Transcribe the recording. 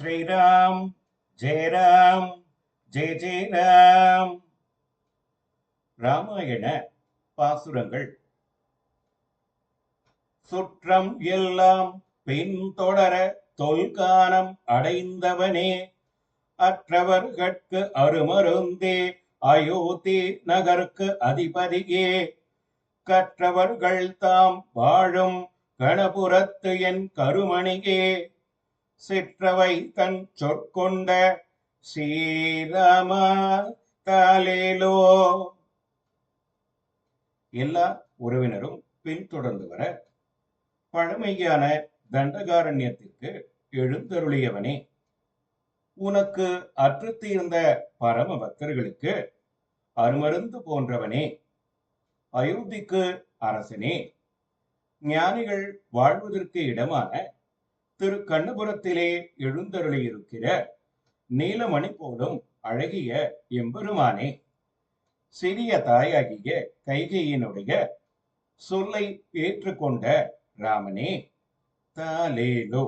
ஸ்ரீராம் ஜெயராம் ஜெய ராம் ராமாயண பாசுரங்கள். சுற்றம் எல்லாம் பின்தொடர தொல்கானம் அடைந்தவனே. அற்றவர்கட்கு அருமருந்தே அயோத்தி நகருக்கு அதிபதியே. கற்றவர்கள் தாம் வாழும் கணபுரத்து என் கருமணியே. சிற்றவை தன் சொற்கொண்ட ஸ்ரீராமா தாலேலோ எல்லா உறவினரும் பின்தொடர்ந்து வர பழமையான தண்டகாரண்யத்திற்கு எழுந்தருளியவனே. உனக்கு அற்று தீர்ந்த பரம பக்தர்களுக்கு அருமருந்து போன்றவனே. அயோத்திக்கு அரசனே ஞானிகள் வாழ்வதற்கு இடமான திரு கண்ணபுரத்திலே எழுந்தருளியிருக்கிற நீலமணி போலும் அழகிய எம்பெருமானே சிறிய தாயாகிய கைகையினுடைய சொல்லை ஏற்றுக்கொண்ட ராமனே தாலேலோ